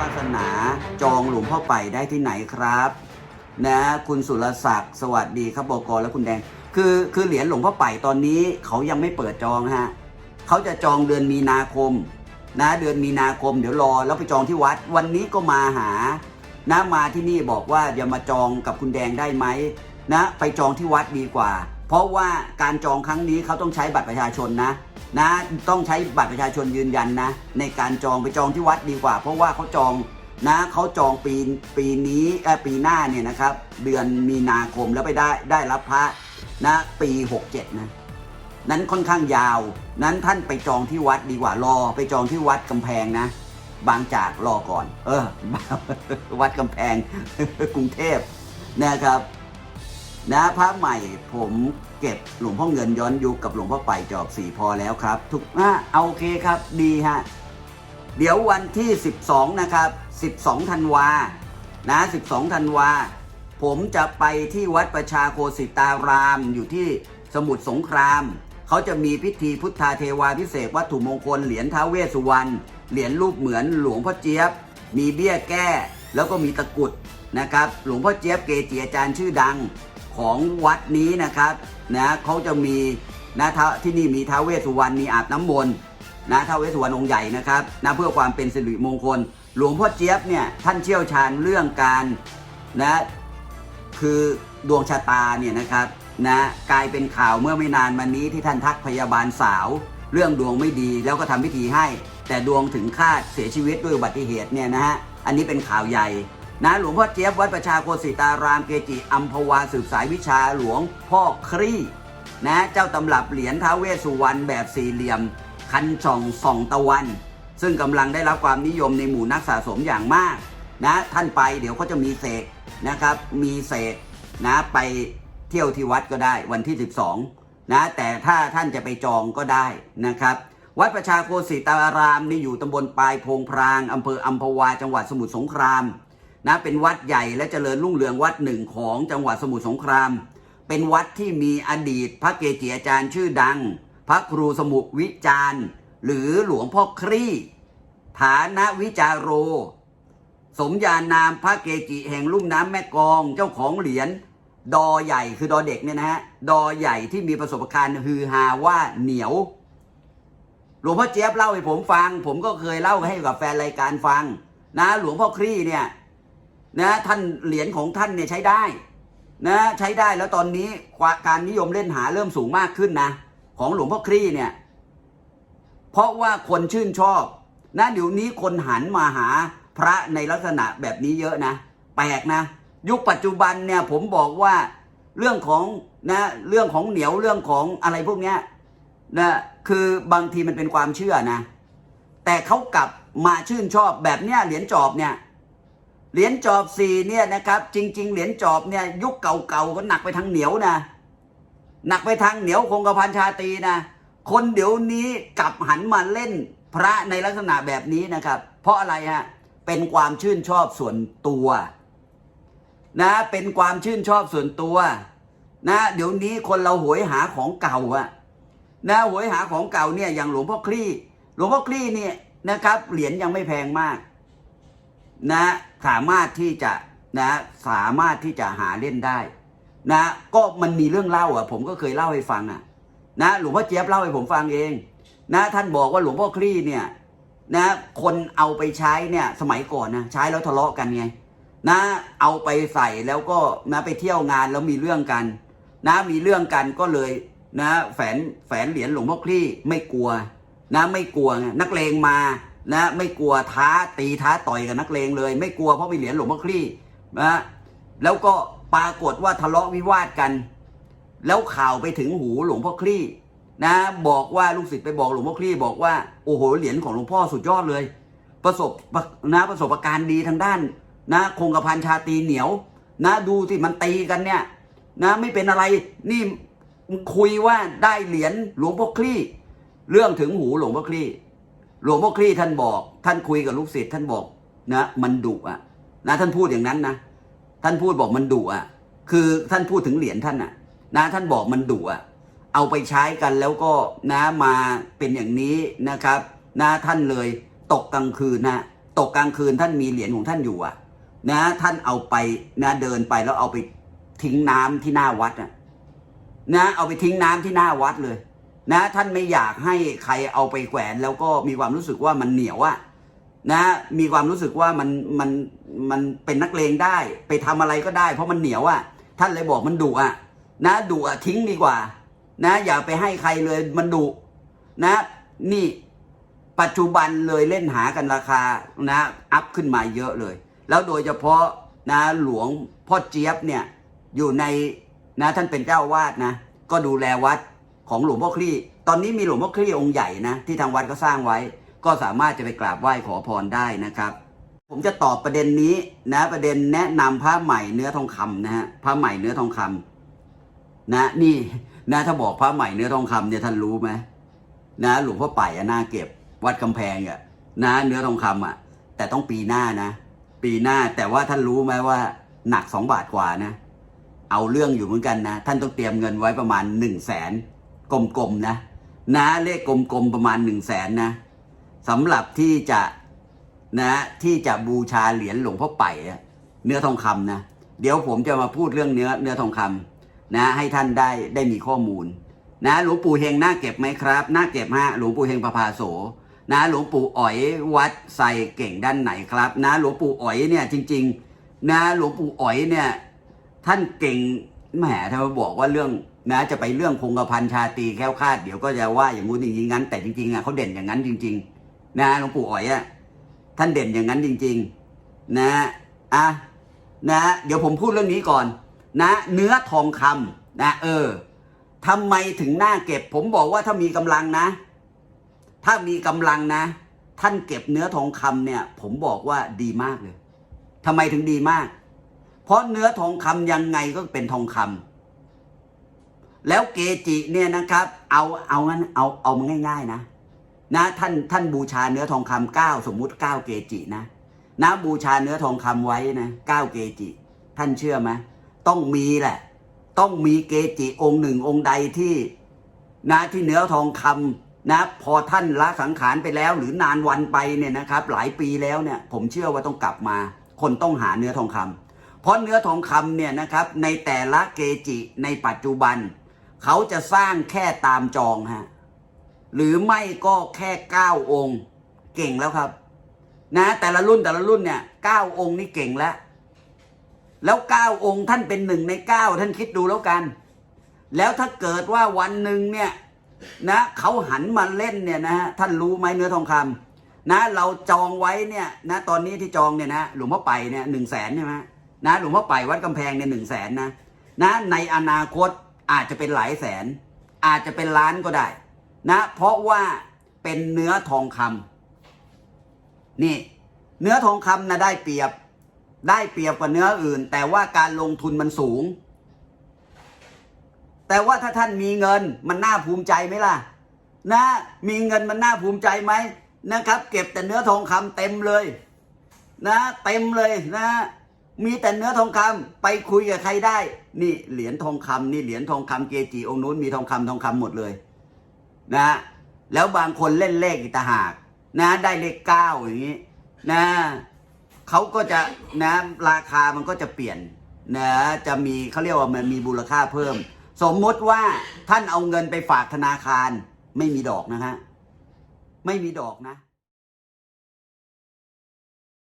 วาสนาจองหลวงพ่อไปได้ที่ไหนครับ นะคุณสุรศักดิ์สวัสดีครับบกและคุณแดง คือคือเหรียญหลวงพ่อไปตอนนี้เขายังไม่เปิดจองฮะเขาจะจองเดือนมีนาคม นะเดือนมีนาคมเดี๋ยวรอแล้วไปจองที่วัด วันนี้ก็มาหา นะมาที่นี่บอกว่าอย่ามาจองกับคุณแดงได้ไหมนะ ไปจองที่วัดดีกว่า เพราะว่าการจองครั้งนี้เขาต้องใช้บัตรประชาชนนะนะ ต้องใช้บัตรประชาชนยืนยันนะ ในการจองไปจองที่วัดดีกว่า เพราะว่าเขาจองนะเขาจองปีปีนี้เออปีหน้าเนี่ยนะครับ เดือนมีนาคมแล้วไปได้ได้รับพระนะปี 67 นะ นั้นค่อนข้างยาว นั้นท่านไปจองที่วัดดีกว่ารอ ไปจองที่วัดกำแพงนะ บางจากรอก่อน เออ วัดกำแพงกรุงเทพนะครับ นะพระใหม่ผมเก็บหลวงพ่อเงินย้อนยุคกับหลวงพ่อไปจอบสีพอแล้วครับ ทุกอะเอาโอเคครับดีฮะเดี๋ยววันที่ 12 นะครับ 12ธันวานะ 12ธันวา ผมจะไปที่วัดประชาโคสิตารามอยู่ที่สมุทรสงคราม เขาจะมีพิธีพุทธาเทวาพิเศษวัตถุมงคลเหรียญท้าเวสุวรรณเหรียญรูปเหมือนหลวงพ่อเจี๊ยบ มีเบี้ยแก้ แล้วก็มีตะกุดนะครับ หลวงพ่อเจี๊ยบเกจิอาจารย์ชื่อดัง ของวัดนี้นะครับนะเขาจะมีนะท้าที่นี่มีท้าเวสสุวรรณมีอาบน้ำมนต์นะท้าเวสสุวรรณองค์ใหญ่นะครับนะเพื่อความเป็นสิริมงคล หลวงพ่อเจี๊ยบเนี่ยท่านเชี่ยวชาญเรื่องการนะคือดวงชะตาเนี่ยนะครับนะกลายเป็นข่าวเมื่อไม่นานมานี้ที่ท่านทักพยาบาลสาว เรื่องดวงไม่ดีแล้วก็ทำพิธีให้ แต่ดวงถึงคาดเสียชีวิตด้วยอุบัติเหตุเนี่ยนะฮะอันนี้เป็นข่าวใหญ่ นะหลวงพ่อเจี๊ยบวัดประชาโคสิตารามเกจิอัมพวาสืบสายวิชาหลวงพ่อครี่นะเจ้าตำรับเหรียญท้าเวสสุวรรณแบบสี่เหลี่ยม คันช่องส่องตะวัน ซึ่งกำลังได้รับความนิยมในหมู่นักสะสมอย่างมากนะท่านไปเดี๋ยวเขาจะมีเสกนะครับ มีเสกนะไปเที่ยวที่วัดก็ได้วันที่ 12นะแต่ถ้าท่านจะไปจองก็ได้นะครับ วัดประชาโคสิตารามนี่อยู่ตำบลปลายโพงพรางอำเภออัมพวาจังหวัดสมุทรสงคราม นะเป็นวัดใหญ่และเจริญรุ่งเรืองวัดหนึ่งของจังหวัดสมุทรสงคราม เป็นวัดที่มีอดีตพระเกจิอาจารย์ชื่อดัง พระครูสมุวิจารณ์หรือหลวงพ่อครี่ ฐานะวิจารโร สมญานามพระเกจิแห่งลุ่มน้ำแม่กองเจ้าของเหรียญดอใหญ่คือดอเด็กเนี่ยนะฮะดอใหญ่ที่มีประสบการณ์ฮือฮาว่าเหนียว หลวงพ่อเจี๊ยบเล่าให้ผมฟัง ผมก็เคยเล่าให้กับแฟนรายการฟัง นะ หลวงพ่อครี่เนี่ย นะท่านเหรียญของท่านเนี่ยใช้ได้นะใช้ได้แล้วตอนนี้การนิยมเล่นหาเริ่มสูงมากขึ้นนะ ของหลวงพ่อครีเนี่ย เพราะว่าคนชื่นชอบนะเดี๋ยวนี้คนหันมาหาพระในลักษณะแบบนี้เยอะนะ แปลกนะ ยุคปัจจุบันเนี่ยผมบอกว่าเรื่องของนะเรื่องของเหนียวเรื่องของอะไรพวกเนี้ยนะคือบางทีมันเป็นความเชื่อนะ แต่เขากลับมาชื่นชอบแบบเนี้ยเหรียญจอบเนี่ย เหรียญจอบสี่เนี่ยนะครับจริง ๆ เหรียญจอบเนี่ยยุคเก่าๆก็หนักไปทางเหนียวนะหนักไปทางเหนียวคงกระพันชาตีนะ คนเดี๋ยวนี้กลับหันมาเล่นพระในลักษณะแบบนี้นะครับ เพราะอะไรฮะเป็นความชื่นชอบส่วนตัวนะเป็นความชื่นชอบส่วนตัวนะเดี๋ยวนี้คนเราหวยหาของเก่าอะนะหวยหาของเก่าเนี่ยอย่างหลวงพ่อคลี่ หลวงพ่อคลี่เนี่ยนะครับเหรียญยังไม่แพงมาก นะสามารถที่จะนะสามารถที่จะหาเล่นได้ นะก็มันมีเรื่องเล่าอะ ผมก็เคยเล่าให้ฟังอะ นะหลวงพ่อเจี๊ยบเล่าให้ผมฟังเอง นะท่านบอกว่าหลวงพ่อคลี่เนี่ยนะคนเอาไปใช้เนี่ยสมัยก่อนนะใช้แล้วทะเลาะกันไงนะเอาไปใส่แล้วก็นะไปเที่ยวงานแล้วมีเรื่องกัน นะมีเรื่องกันก็เลยนะแฝนแฝนเหรียญหลวงพ่อคลี่ไม่กลัว นะไม่กลัวไงนักเลงมา นะไม่กลัวท้าตีท้าต่อยกับนักเลงเลย ไม่กลัวเพราะมีเหรียญหลวงพ่อคลี่นะแล้วก็ปรากฏว่าทะเลาะวิวาทกัน แล้วข่าวไปถึงหูหลวงพ่อคลี่นะ บอกว่าลูกศิษย์ไปบอกหลวงพ่อคลี่บอกว่าโอ้โหเหรียญของหลวงพ่อสุดยอดเลย ประสบนะประสบการณ์ดีทางด้าน นะคงกระพันชาตีเหนียว นะดูสิมันตีกันเนี่ย นะไม่เป็นอะไรนี่คุยว่าได้เหรียญหลวงพ่อคลี่ เรื่องถึงหูหลวงพ่อคลี่ หลวงพ่อคลี่ท่านบอก ท่านคุยกับลูกศิษย์ท่านบอกนะมันดุอะนะท่านพูดอย่างนั้นนะท่านพูดบอกมันดุอะ คือท่านพูดถึงเหรียญท่านอะ นะท่านบอกมันดุอะ เอาไปใช้กันแล้วก็นะมาเป็นอย่างนี้นะครับนะท่านเลยตกกลางคืนนะตกกลางคืนท่านมีเหรียญของท่านอยู่อะ นะท่านเอาไปนะเดินไปแล้วเอาไปทิ้งน้ำที่หน้าวัดอะนะเอาไปทิ้งน้ำที่หน้าวัดเลย นะท่านไม่อยากให้ใครเอาไปแขวน แล้วก็มีความรู้สึกว่ามันเหนียวอะนะมีความรู้สึกว่ามันมันมันเป็นนักเลงได้ ไปทำอะไรก็ได้ เพราะมันเหนียวอะท่านเลยบอกมันดุอะนะดุอะทิ้งดีกว่า นะ อย่าไปให้ใครเลยมันดุนะ นี่ปัจจุบันเลยเล่นหากันราคานะอัพขึ้นมาเยอะเลย แล้วโดยเฉพาะนะหลวงพ่อเจี๊ยบเนี่ยอยู่ในนะท่านเป็นเจ้าวาดนะ ก็ดูแลวัด ของหลวงพ่อคลี่ ตอนนี้มีหลวงพ่อคลี่องค์ใหญ่นะที่ทางวัดก็สร้างไว้ ก็สามารถจะไปกราบไหว้ขอพรได้นะครับ ผมจะตอบประเด็นนี้นะประเด็นแนะนำผ้าใหม่เนื้อทองคำนะฮะผ้าใหม่เนื้อทองคำนะนี่นะถ้าบอกผ้าใหม่เนื้อทองคำเนี่ยท่านรู้ไหมนะหลวงพ่อไปอะน่าเก็บวัดกำแพงอะนะเนื้อทองคำอะ แต่ต้องปีหน้านะ ปีหน้าแต่ว่าท่านรู้ไหมว่า หนักสองบาทกว่านะ เอาเรื่องอยู่เหมือนกันนะ ท่านต้องเตรียมเงินไว้ประมาณหนึ่งแสน กลมๆนะ นะเลขกลมๆประมาณหนึ่งแสนนะสำหรับที่จะนะที่จะบูชาเหรียญหลวงพ่อไปอะเนื้อทองคำนะเดี๋ยวผมจะมาพูดเรื่องเนื้อเนื้อทองคำนะให้ท่านได้ได้มีข้อมูล นะหลวงปู่เฮงน่าเก็บไหมครับน่าเก็บฮะหลวงปู่เฮงประภาโสนะหลวงปู่อ๋อยวัดใส่เก่งด้านไหนครับนะหลวงปู่อ๋อยเนี่ยจริง ๆ นะหลวงปู่อ๋อยเนี่ยท่านเก่งแหมถ้ามาบอกว่าเรื่อง นะจะไปเรื่องคงกระพันชาตรีแค้วคาดเดี๋ยวก็จะว่าอย่างงู้นอย่างนี้งั้น แต่จริงๆอะเขาเด่นอย่างนั้นจริง ๆ นะหลวงปู่อ๋อยอะท่านเด่นอย่างนั้นจริง ๆ นะอะนะ เดี๋ยวผมพูดเรื่องนี้ก่อน นะ เนื้อทองคำนะ เออทำไมถึงหน่าเก็บ ผมบอกว่าถ้ามีกำลังนะ ถ้ามีกำลังนะ ท่านเก็บเนื้อทองคำเนี่ย ผมบอกว่าดีมากเลยทำไมถึงดีมาก เพราะเนื้อทองคำยังไงก็เป็นทองคำ แล้วเกจิเนี่ยนะครับ เอาเอางั้นเอาเอามันง่าย ๆนะ นะท่านท่านบูชาเนื้อทองคำเก้าสมมุติเก้าเกจินะนะบูชาเนื้อทองคำไว้นะเก้าเกจิ ท่านเชื่อไหมต้องมีแหละ ต้องมีเกจิองค์หนึ่งองค์ใดที่นะที่เนื้อทองคำนะพอท่านละสังขารไปแล้วหรือนานวันไปเนี่ยนะครับ หลายปีแล้วเนี่ย ผมเชื่อว่าต้องกลับมา คนต้องหาเนื้อทองคำเพราะเนื้อทองคำเนี่ยนะครับ ในแต่ละเกจิในปัจจุบัน เขาจะสร้างแค่ตามจองฮะหรือไม่ก็แค่เก้าองค์ เก่งแล้วครับ นะแต่ละรุ่นแต่ละรุ่นเนี่ยเก้าองค์นี่เก่งแล้ว แล้วเก้าองค์ท่านเป็นหนึ่งในเก้าท่านคิดดูแล้วกัน แล้วถ้าเกิดว่าวันหนึ่งเนี่ยนะเขาหันมาเล่นเนี่ยนะฮะท่านรู้ไหมเนื้อทองคำนะ เราจองไว้เนี่ยนะ ตอนนี้ที่จองเนี่ยนะหลวงพ่อไปเนี่ยหนึ่งแสนใช่ไหมนะหลวงพ่อไปวัดกำแพงเนี่ยหนึ่งแสนนะนะในอนาคต อาจจะเป็นหลายแสน อาจจะเป็นล้านก็ได้ นะ เพราะว่าเป็นเนื้อทองคำนี่ เนื้อทองคำนะได้เปรียบ ได้เปรียบกว่าเนื้ออื่น แต่ว่าการลงทุนมันสูง แต่ว่าถ้าท่านมีเงินมันน่าภูมิใจไหมล่ะ นะ มีเงินมันน่าภูมิใจไหมนะครับ เก็บแต่เนื้อทองคำเต็มเลย นะ เต็มเลยนะ มีแต่เนื้อทองคำไปคุยกับใครได้ นี่เหรียญทองคำนี่เหรียญทองคำเกจิองค์นู้นมีทองคำทองคำหมดเลยนะแล้วบางคนเล่นเลขอีกต่าหาก นะ ได้เลขเก้าอย่างนี้ นะเขาก็จะนะราคามันก็จะเปลี่ยนนะจะมีเขาเรียกว่ามันมีมูลค่าเพิ่ม สมมติว่าท่านเอาเงินไปฝากธนาคาร ไม่มีดอกนะฮะไม่มีดอกนะ